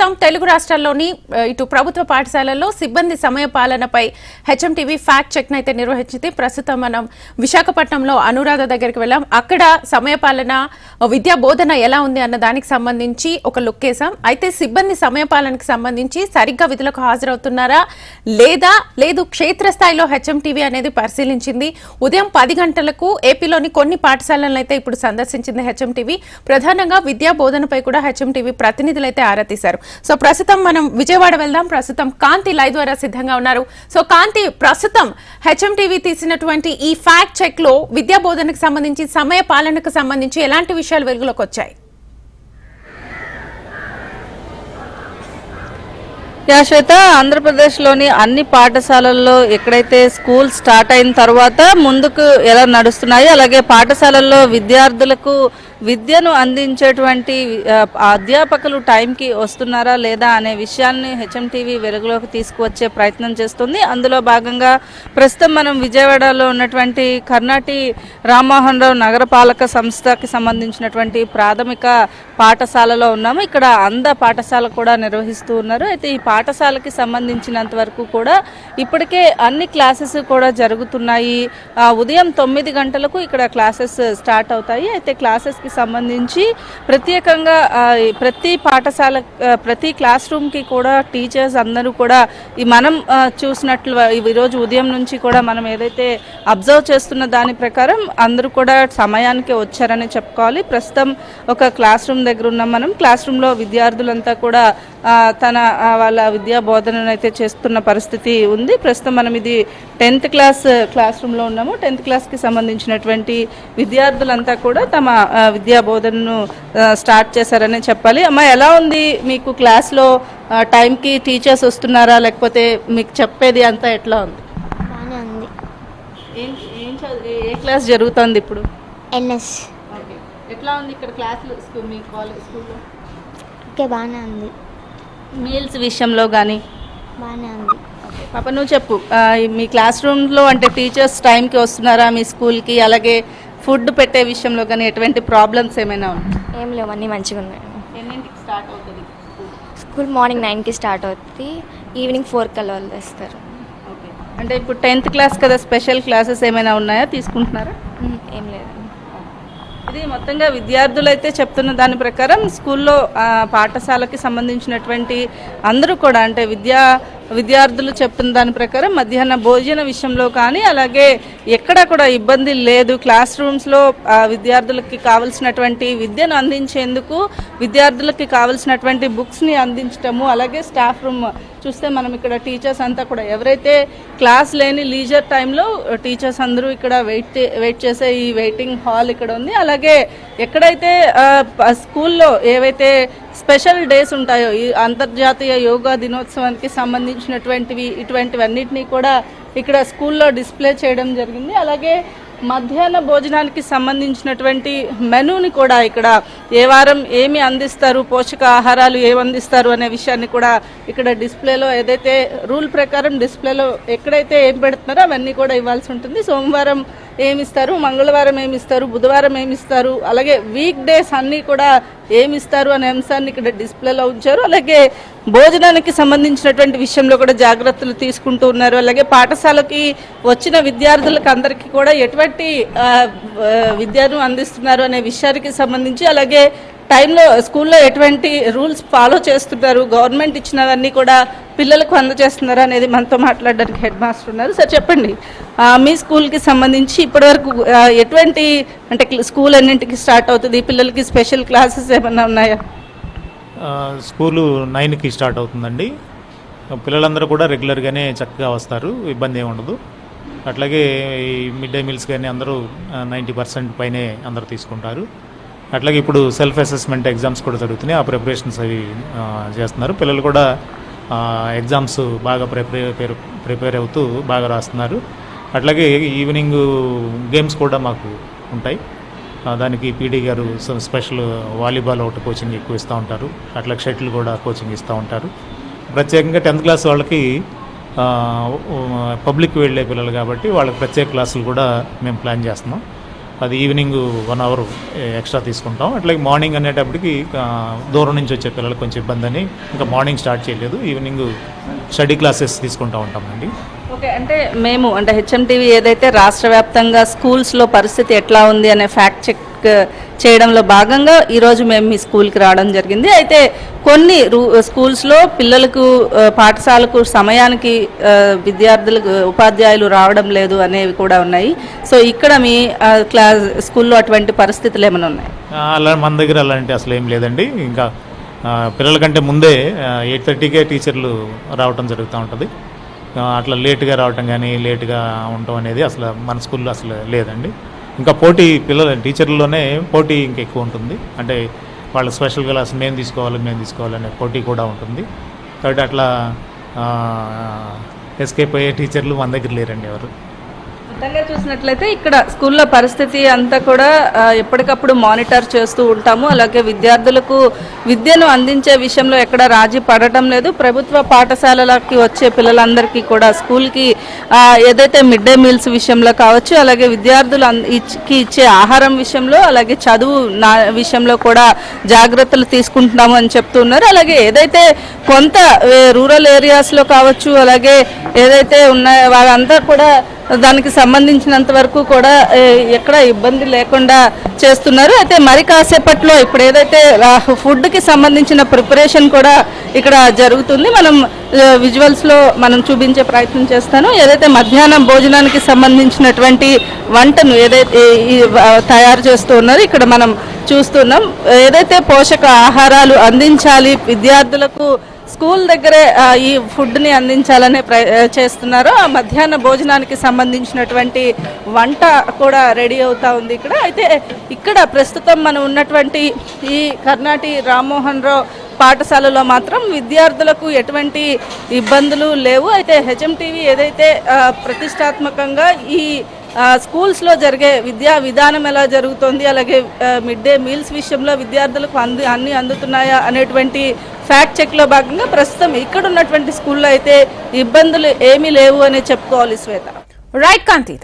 ప్రస్తుతం తెలుగు రాష్ట్రాల్లోని ఇటు ప్రభుత్వ పాఠశాలల్లో సిబ్బంది సమయ పాలనపై హెచ్ఎంటీవీ ఫ్యాక్ట్ చెక్ అయితే నిర్వహించింది. ప్రస్తుతం మనం విశాఖపట్నంలో అనురాధ దగ్గరికి వెళ్ళాం. అక్కడ సమయ పాలన విద్యా బోధన ఎలా ఉంది అన్న దానికి సంబంధించి ఒక లుక్ వేసాం అయితే సిబ్బంది సమయ పాలనకు సంబంధించి సరిగ్గా విధులకు హాజరవుతున్నారా? లేదా లేదు క్షేత్రస్థాయిలో హెచ్ఎంటీవీ అనేది పరిశీలించింది. ఉదయం పది గంటలకు ఏపీలోని కొన్ని పాఠశాలలను అయితే ఇప్పుడు సందర్శించింది హెచ్ఎంటీవీ. ప్రధానంగా విద్యా బోధనపై కూడా హెచ్ఎంటీవీ టీవీ ప్రతినిధులైతే ఆరా తీశారు. సో ప్రస్తుతం మనం విజయవాడ వెళ్దాం. ప్రస్తుతం కాంతి లైవ్ ద్వారా సిద్ధంగా ఉన్నారు. సో కాంతి ప్రస్తుతం హెచ్ఎంటీవీ తీసినటువంటి ఈ ఫ్యాక్ట్ చెక్లో విద్యా బోధనకు సంబంధించి సమయ పాలనకు సంబంధించి ఎలాంటి విషయాలు వెలుగులోకి వచ్చాయి? యా శ్వేత ఆంధ్రప్రదేశ్లోని అన్ని పాఠశాలల్లో ఎక్కడైతే స్కూల్ స్టార్ట్ అయిన తర్వాత ముందుకు ఎలా నడుస్తున్నాయి అలాగే పాఠశాలల్లో విద్యార్థులకు విద్యను అందించేటువంటి అధ్యాపకులు టైంకి వస్తున్నారా లేదా అనే విషయాన్ని హెచ్ఎంటీవీ వెలుగులోకి తీసుకువచ్చే ప్రయత్నం చేస్తుంది. అందులో భాగంగా ప్రస్తుతం మనం విజయవాడలో ఉన్నటువంటి కర్ణాటి రామ్మోహన్ రావు నగరపాలక సంస్థకి సంబంధించినటువంటి ప్రాథమిక పాఠశాలలో ఉన్నాము. ఇక్కడ అంద పాఠశాల కూడా నిర్వహిస్తూ ఉన్నారు. అయితే ఈ పాఠశాలకి సంబంధించినంత వరకు కూడా ఇప్పటికే అన్ని క్లాసెస్ కూడా జరుగుతున్నాయి. ఉదయం తొమ్మిది గంటలకు ఇక్కడ క్లాసెస్ స్టార్ట్ అవుతాయి. అయితే క్లాసెస్కి సంబంధించి ప్రత్యేకంగా ప్రతి పాఠశాల ప్రతి క్లాస్ రూమ్కి కూడా టీచర్స్ అందరూ కూడా ఈ మనం చూసినట్లు ఈరోజు ఉదయం నుంచి కూడా మనం ఏదైతే అబ్జర్వ్ చేస్తున్న దాని ప్రకారం అందరూ కూడా సమయానికి వచ్చారని చెప్పుకోవాలి. ప్రస్తుతం ఒక క్లాస్ రూమ్ దగ్గర ఉన్నాం మనం. క్లాస్ రూమ్లో విద్యార్థులంతా కూడా తన వాళ్ళ విద్యా బోధనను అయితే చేస్తున్న పరిస్థితి ఉంది. ప్రస్తుతం మనం ఇది టెన్త్ క్లాస్ క్లాస్ రూమ్లో ఉన్నాము. టెన్త్ క్లాస్కి సంబంధించినటువంటి విద్యార్థులంతా కూడా తమ విద్యా బోధనను స్టార్ట్ చేశారని చెప్పాలి. అమ్మ ఎలా ఉంది మీకు క్లాస్లో టైంకి టీచర్స్ వస్తున్నారా? లేకపోతే మీకు చెప్పేది అంతా ఎట్లా ఉంది? ఏం క్లాస్ జరుగుతుంది ఇప్పుడు? ఎన్ఎస్. ఎట్లా ఉంది ఇక్కడ క్లాసులు స్కూల్ మీ కాలేజ్ స్కూల్లో? ఓకే బాగానే ఉంది. మీల్స్ విషయంలో కానీ బాగానే ఉంది. పాప నువ్వు చెప్పు. ఆ, మీ క్లాస్ రూమ్లో అంటే టీచర్స్ టైంకి వస్తున్నారా? మీ స్కూల్కి అలాగే ఫుడ్ పెట్టే విషయంలో కానీ ఎటువంటి ప్రాబ్లమ్స్ ఏమైనా ఉన్నాయి ఏం లేవు అన్నీ మంచిగా ఉన్నాయి. ఎన్నింటికి స్టార్ట్ అవుతుంది స్కూల్? మార్నింగ్ నైన్కి స్టార్ట్ అవుతుంది. ఈవినింగ్ ఫోర్ కల్లా వదిలేస్తారు. ఓకే. అంటే ఇప్పుడు టెన్త్ క్లాస్ కదా స్పెషల్ క్లాసెస్ ఏమైనా ఉన్నాయా? తీసుకుంటున్నారా? ఏం లేదు. ఇది మొత్తంగా విద్యార్థులు అయితే చెప్తున్న దాని ప్రకారం స్కూల్లో పాఠశాలకి సంబంధించినటువంటి అందరూ కూడా అంటే విద్యా విద్యార్థులు చెప్పిన దాని ప్రకారం మధ్యాహ్న భోజన విషయంలో కానీ అలాగే ఎక్కడ కూడా ఇబ్బంది లేదు. క్లాస్ రూమ్స్లో విద్యార్థులకి కావలసినటువంటి విద్యను అందించేందుకు విద్యార్థులకి కావలసినటువంటి బుక్స్ని అందించటము అలాగే స్టాఫ్ రూమ్ చూస్తే మనం ఇక్కడ టీచర్స్ అంతా కూడా ఎవరైతే క్లాస్ లేని లీజర్ టైంలో టీచర్స్ అందరూ ఇక్కడ వెయిట్ వెయిట్ చేసే ఈ వెయిటింగ్ హాల్ ఇక్కడ ఉంది. అలాగే ఎక్కడైతే స్కూల్లో ఏవైతే స్పెషల్ డేస్ ఉంటాయో ఈ అంతర్జాతీయ యోగా దినోత్సవానికి సంబంధించినటువంటివి ఇటువంటివన్నిటినీ కూడా ఇక్కడ స్కూల్లో డిస్ప్లే చేయడం జరిగింది. అలాగే మధ్యాహ్న భోజనానికి సంబంధించినటువంటి మెనూని కూడా ఇక్కడ ఏ వారం ఏమి అందిస్తారు పోషక ఆహారాలు ఏమి అందిస్తారు అనే విషయాన్ని కూడా ఇక్కడ డిస్ప్లేలో ఏదైతే రూల్ ప్రకారం డిస్ప్లేలో ఎక్కడైతే ఏం పెడుతున్నారో అవన్నీ కూడా ఇవ్వాల్సి ఉంటుంది. సోమవారం ఏమిస్తారు? మంగళవారం ఏమిస్తారు? బుధవారం ఏమిస్తారు? అలాగే వీక్ డేస్ అన్నీ కూడా ఏమి ఇస్తారు అనే అంశాన్ని ఇక్కడ డిస్ప్లేలో ఉంచారు. అలాగే భోజనానికి సంబంధించినటువంటి విషయంలో కూడా జాగ్రత్తలు తీసుకుంటూ ఉన్నారు. అలాగే పాఠశాలకి వచ్చిన విద్యార్థులకు అందరికీ కూడా ఎటువంటి విద్యను అందిస్తున్నారు అనే విషయానికి సంబంధించి అలాగే టైంలో స్కూల్లో ఎటువంటి రూల్స్ ఫాలో చేస్తున్నారు? గవర్నమెంట్ ఇచ్చినవన్నీ కూడా పిల్లలకు అందజేస్తున్నారు అనేది మనతో మాట్లాడడానికి హెడ్ మాస్టర్ ఉన్నారు. సార్ చెప్పండి. మీ స్కూల్కి సంబంధించి ఇప్పటివరకు ఎటువంటి అంటే స్కూల్ అన్నింటికి స్టార్ట్ అవుతుంది? పిల్లలకి స్పెషల్ క్లాసెస్ ఏమైనా ఉన్నాయా? స్కూలు నైన్కి స్టార్ట్ అవుతుందండి. పిల్లలందరూ కూడా రెగ్యులర్గానే చక్కగా వస్తారు. ఇబ్బంది ఏమి ఉండదు. అట్లాగే ఈ మిడ్ డే మీల్స్ కానీ అందరూ నైంటీ పర్సెంట్ పైనే అందరూ తీసుకుంటారు. అట్లాగే ఇప్పుడు సెల్ఫ్ అసెస్మెంట్ ఎగ్జామ్స్ కూడా జరుగుతున్నాయి. ఆ ప్రిపరేషన్స్ అవి చేస్తున్నారు. పిల్లలు కూడా ఎగ్జామ్స్ బాగా ప్రిపేర్ ప్రిపేర్ అవుతూ బాగా రాస్తున్నారు. అట్లాగే ఈవినింగ్ గేమ్స్ కూడా మాకు ఉంటాయి. దానికి పీడీ గారు స్పెషల్ వాలీబాల్ ఒకటి కోచింగ్ ఎక్కువ ఇస్తూ ఉంటారు. అట్లా షటిల్ కూడా కోచింగ్ ఇస్తూ ఉంటారు. ప్రత్యేకంగా టెన్త్ క్లాస్ వాళ్ళకి పబ్లిక్ వెళ్ళే పిల్లలు కాబట్టి వాళ్ళకి ప్రత్యేక క్లాసులు కూడా మేము ప్లాన్ చేస్తున్నాం. అది ఈవినింగ్ వన్ అవర్ ఎక్స్ట్రా తీసుకుంటాం. అట్లాగే మార్నింగ్ అనేటప్పటికి దూరం నుంచి వచ్చే పిల్లలకు కొంచెం ఇబ్బంది అని ఇంకా మార్నింగ్ స్టార్ట్ చేయలేదు. ఈవినింగ్ స్టడీ క్లాసెస్ తీసుకుంటూ ఉంటామండి. ఓకే అంటే మేము అంటే హెచ్ఎంటీవీ ఏదైతే రాష్ట్ర వ్యాప్తంగా స్కూల్స్లో పరిస్థితి ఎట్లా ఉంది అనే ఫ్యాక్ట్ చెక్ చేయడంలో భాగంగా ఈరోజు మేము మీ స్కూల్కి రావడం జరిగింది. అయితే కొన్ని రూ స్కూల్స్లో పిల్లలకు పాఠశాలకు సమయానికి విద్యార్థులకు ఉపాధ్యాయులు రావడం లేదు అనేవి కూడా ఉన్నాయి. సో ఇక్కడ మీ క్లాస్ స్కూల్లో అటువంటి పరిస్థితులు ఏమైనా ఉన్నాయి? అలా మన దగ్గర అలాంటి అసలు ఏం లేదండి. ఇంకా పిల్లల కంటే ముందే ఎయిట్ థర్టీకే టీచర్లు రావటం జరుగుతూ ఉంటుంది. అట్లా లేట్గా రావటం కానీ లేట్గా ఉండటం అనేది అసలు మన స్కూల్లో అసలు లేదండి. ఇంకా పోటీ పిల్లల టీచర్లలోనే పోటీ ఇంకా ఎక్కువ ఉంటుంది. అంటే వాళ్ళ స్పెషల్ క్లాస్ మేము తీసుకోవాలి మేము తీసుకోవాలి అనే పోటీ కూడా ఉంటుంది. కాబట్టి అట్లా ఎస్కేప్ అయ్యే టీచర్లు మన దగ్గర లేరండి ఎవరు. మొత్తంగా చూసినట్లయితే ఇక్కడ స్కూల్లో పరిస్థితి అంతా కూడా ఎప్పటికప్పుడు మానిటర్ చేస్తూ ఉంటాము. అలాగే విద్యార్థులకు విద్యను అందించే విషయంలో ఎక్కడ రాజీ పడటం లేదు. ప్రభుత్వ పాఠశాలలకి వచ్చే పిల్లలందరికీ కూడా స్కూల్కి ఏదైతే మిడ్ డే మీల్స్ విషయంలో కావచ్చు అలాగే విద్యార్థులు అన్- ఇచ్చే ఆహారం విషయంలో అలాగే చదువు నా విషయంలో కూడా జాగ్రత్తలు తీసుకుంటున్నాము అని చెప్తున్నారు అలాగే ఏదైతే కొంత రూరల్ ఏరియాస్లో కావచ్చు అలాగే ఏదైతే ఉన్నాయో వాళ్ళంతా కూడా దానికి సంబంధించినంత వరకు కూడా ఎక్కడ ఇబ్బంది లేకుండా చేస్తున్నారు. అయితే మరి కాసేపట్లో ఇప్పుడు ఏదైతే ఫుడ్కి సంబంధించిన ప్రిపరేషన్ కూడా ఇక్కడ జరుగుతుంది. మనం విజువల్స్లో మనం చూపించే ప్రయత్నం చేస్తాను. ఏదైతే మధ్యాహ్నం భోజనానికి సంబంధించినటువంటి వంటను ఏదైతే తయారు చేస్తూ ఉన్నారో ఇక్కడ మనం చూస్తున్నాం. ఏదైతే పోషక ఆహారాలు అందించాలి విద్యార్థులకు స్కూల్ దగ్గరే ఈ ఫుడ్ని అందించాలనే ప్ర చేస్తున్నారో. ఆ మధ్యాహ్న భోజనానికి సంబంధించినటువంటి వంట కూడా రెడీ అవుతా ఉంది ఇక్కడ. అయితే ఇక్కడ ప్రస్తుతం మనం ఉన్నటువంటి ఈ కర్ణాటి రామ్మోహన్ రావు పాఠశాలలో మాత్రం విద్యార్థులకు ఎటువంటి ఇబ్బందులు లేవు. అయితే హెచ్ఎంటీవీ ఏదైతే ప్రతిష్టాత్మకంగా ఈ స్కూల్స్లో జరిగే విద్యా విధానం ఎలా జరుగుతోంది అలాగే మిడ్ డే మీల్స్ విషయంలో విద్యార్థులకు అంది అన్నీ అందుతున్నాయా అనేటువంటి ఫ్యాక్ట్ చెక్లో భాగంగా ప్రస్తుతం ఇక్కడ ఉన్నటువంటి స్కూల్లో అయితే ఇబ్బందులు ఏమీ లేవు అని చెప్పుకోవాలి శ్వేత. రైట్ కాంతి